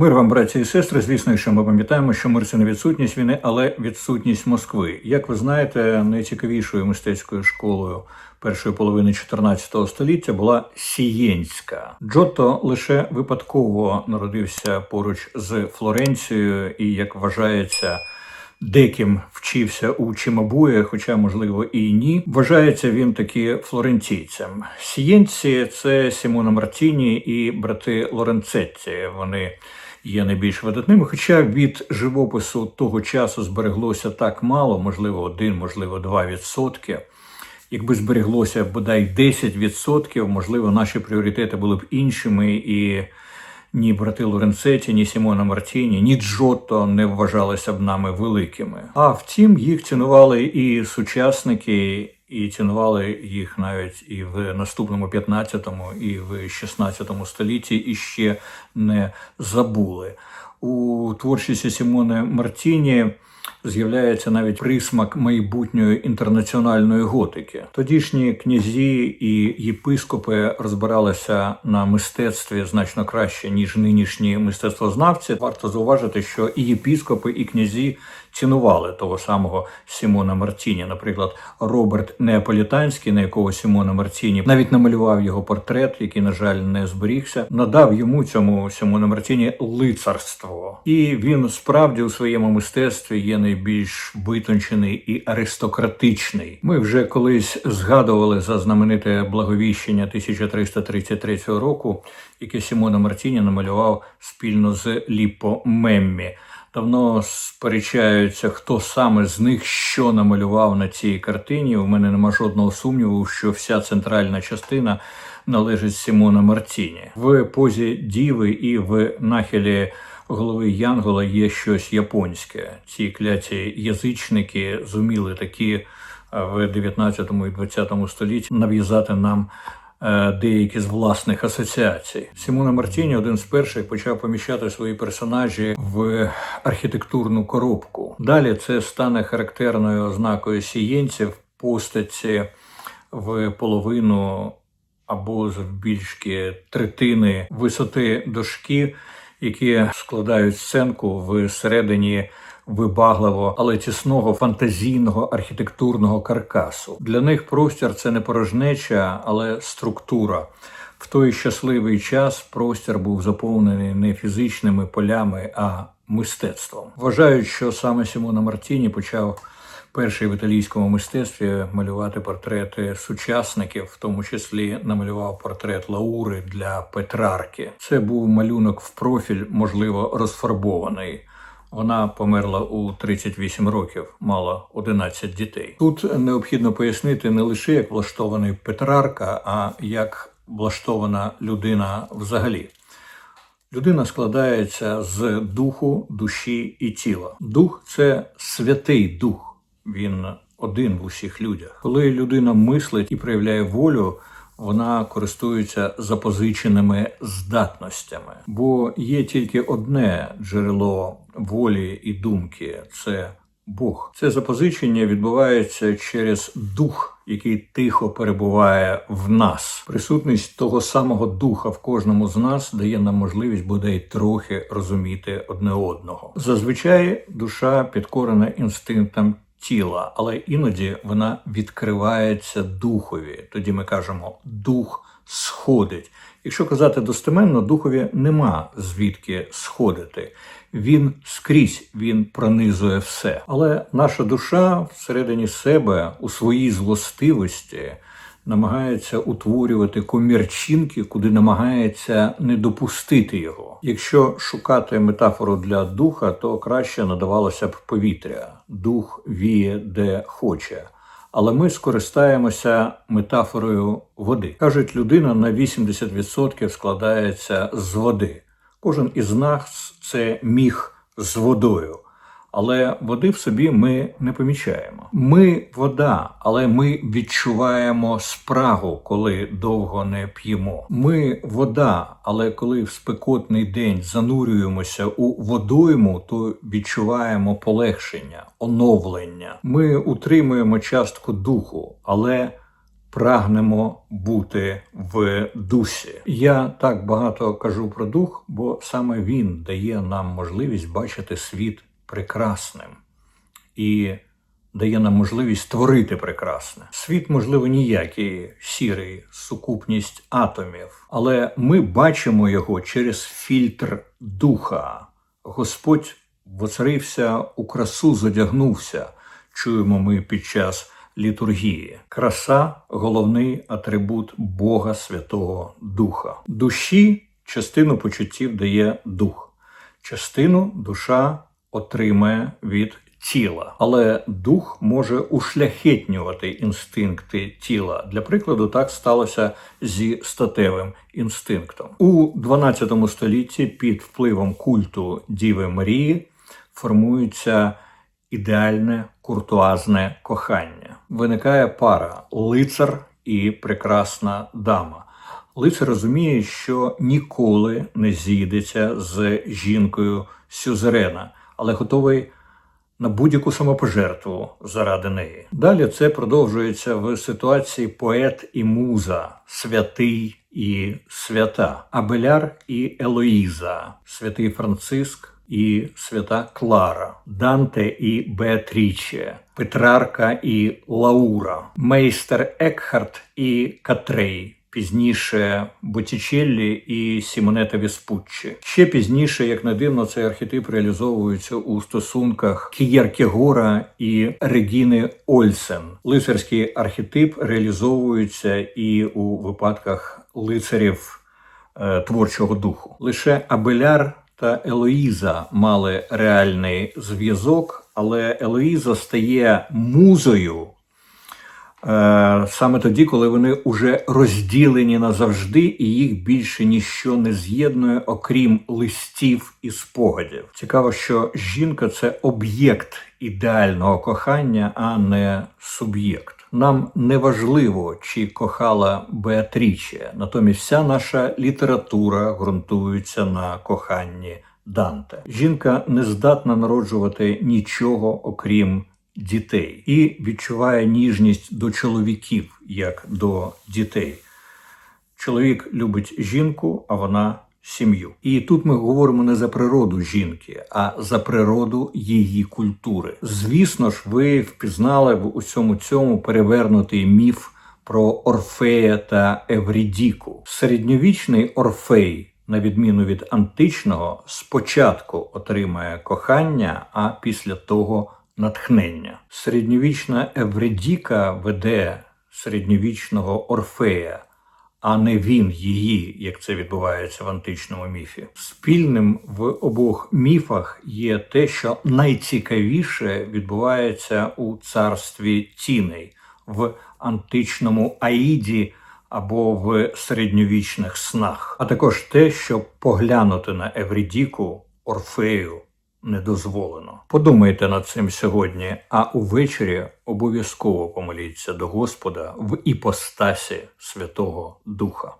Мир вам, браті і сестри. Звісно, що ми пам'ятаємо, що мир це не відсутність війни, але відсутність Москви. Як ви знаєте, найцікавішою мистецькою школою першої половини 14 століття була Сієнська. Джотто лише випадково народився поруч з Флоренцією і, як вважається, Деким вчився у Чимабує, хоча, можливо, і ні. Вважається він таки флорентійцем. Сієнці це Сімона Мартіні і брати Лоренцетті. Вони є найбільш видатними. Хоча від живопису того часу збереглося так мало, можливо, один, можливо, два відсотки. Якби збереглося бодай 10%, можливо, наші пріоритети були б іншими і ні брати Лоренцеті, ні Сімона Мартіні, ні Джотто не вважалися б нами великими. А втім, їх цінували і сучасники, і цінували їх навіть і в наступному 15-му, і в 16-му столітті, і ще не забули. У творчості Сімони Мартіні з'являється навіть присмак майбутньої інтернаціональної готики. Тодішні князі і єпископи розбиралися на мистецтві значно краще ніж нинішні мистецтвознавці. Варто зауважити, що і єпископи, і князі цінували того самого Сімона Мартіні. Наприклад, Роберт Неаполітанський, на якого Сімона Мартіні навіть намалював його портрет, який, на жаль, не зберігся, надав йому цьому Сімону Мартіні лицарство, і він справді у своєму мистецтві є найбільш витончений і аристократичний. Ми вже колись згадували за знамените благовіщення 1333 року, яке Сімона Мартіні намалював спільно з Ліпо Меммі. Давно сперечаються, хто саме з них що намалював на цій картині. У мене нема жодного сумніву, що вся центральна частина належить Сімона Мартіні. В позі Діви і в нахилі голови Янгола є щось японське. Ці кляті язичники зуміли такі е, в 19 і 20 столітті нав'язати нам деякі з власних асоціацій. Сімона Мартіні один з перших почав поміщати свої персонажі в архітектурну коробку. Далі це стане характерною ознакою сієнців постаті в половину або завбільшки третини висоти дошки, які складають сценку всередині вибагливо, але тісного фантазійного архітектурного каркасу. Для них простір це не порожнеча, але структура. В той щасливий час простір був заповнений не фізичними полями, а мистецтвом. Вважають, що саме Сімона Мартіні почав перший в італійському мистецтві малювати портрети сучасників, в тому числі намалював портрет Лаури для Петрарки. Це був малюнок в профіль, можливо, розфарбований. Вона померла у 38 років, мала 11 дітей. Тут необхідно пояснити не лише як влаштований Петрарка, а як влаштована людина взагалі. Людина складається з духу, душі і тіла. Дух це святий дух. Він один в усіх людях. Коли людина мислить і проявляє волю, вона користується запозиченими здатностями, бо є тільки одне джерело волі і думки це Бог. Це запозичення відбувається через дух, який тихо перебуває в нас. Присутність того самого духа в кожному з нас дає нам можливість бодай трохи розуміти одне одного. Зазвичай душа підкорена інстинктам тіла, але іноді вона відкривається духові. Тоді ми кажемо, дух сходить. Якщо казати достеменно, духові нема звідки сходити. Він скрізь він пронизує все. Але наша душа всередині себе у своїй злостивості намагається утворювати комірчинки, куди намагається не допустити його. Якщо шукати метафору для духа, то краще надавалося б повітря. Дух віє де хоче. Але ми скористаємося метафорою води. Кажуть, людина на 80% складається з води. Кожен із нас це міг з водою. Але води в собі ми не помічаємо. Ми вода, але ми відчуваємо спрагу, коли довго не п'ємо. Ми вода, але коли в спекотний день занурюємося у водойму, то відчуваємо полегшення, оновлення. Ми утримуємо частку духу, але прагнемо бути в дусі. Я так багато кажу про дух, бо саме він дає нам можливість бачити світ прекрасним і дає нам можливість створити прекрасне. Світ, можливо, ніякий сірий, сукупність атомів, але ми бачимо його через фільтр духа. Господь воцарився у красу, задягнувся. Чуємо ми під час літургії. Краса головний атрибут Бога Святого Духа. Душі частину почуттів дає дух, частину душа отримає від тіла, але дух може ушляхетнювати інстинкти тіла. Для прикладу, так сталося зі статевим інстинктом у 12 столітті під впливом культу Діви Марії формується ідеальне куртуазне кохання. Виникає пара лицар і прекрасна дама. Лицар розуміє, що ніколи не зійдеться з жінкою сюзерена, але готовий на будь-яку самопожертву заради неї. Далі це продовжується в ситуації поет і муза, святий і свята, Абеляр і Елоїза, святий Франциск і свята Клара, Данте і Беатріче, Петрарка і Лаура, майстер Екхарт і Катрей. Пізніше Боттічеллі і Сімонета Віспуччі. Ще пізніше, як не дивно, цей архетип реалізовується у стосунках Кієркегора і Регіни Ольсен. Лицарський архетип реалізовується і у випадках лицарів е, творчого духу. Лише Абеляр та Елоїза мали реальний зв'язок, але Елоїза стає музою. Е, Саме тоді, коли вони уже розділені назавжди, і їх більше ніщо не з'єднує, окрім листів і спогадів. Цікаво, що жінка це об'єкт ідеального кохання, а не суб'єкт. Нам не важливо, чи кохала Беатріче, натомість вся наша література ґрунтується на коханні Данте. Жінка не здатна народжувати нічого окрім дітей і відчуває ніжність до чоловіків як до дітей. Чоловік любить жінку, а вона сім'ю. І тут ми говоримо не за природу жінки, а за природу її культури. Звісно ж, ви впізнали в усьому цьому перевернутий міф про Орфея та Еврідіку. Середньовічний Орфей, на відміну від античного, спочатку отримає кохання, а після того натхнення. Середньовічна Евредіка веде середньовічного Орфея, а не він її, як це відбувається в античному міфі. Спільним в обох міфах є те, що найцікавіше відбувається у царстві тіней в античному Аїді або в середньовічних снах, а також те, що поглянути на Еврідіку Орфею не дозволено. Подумайте над цим сьогодні, а увечері обов'язково помоліться до Господа в іпостасі Святого Духа.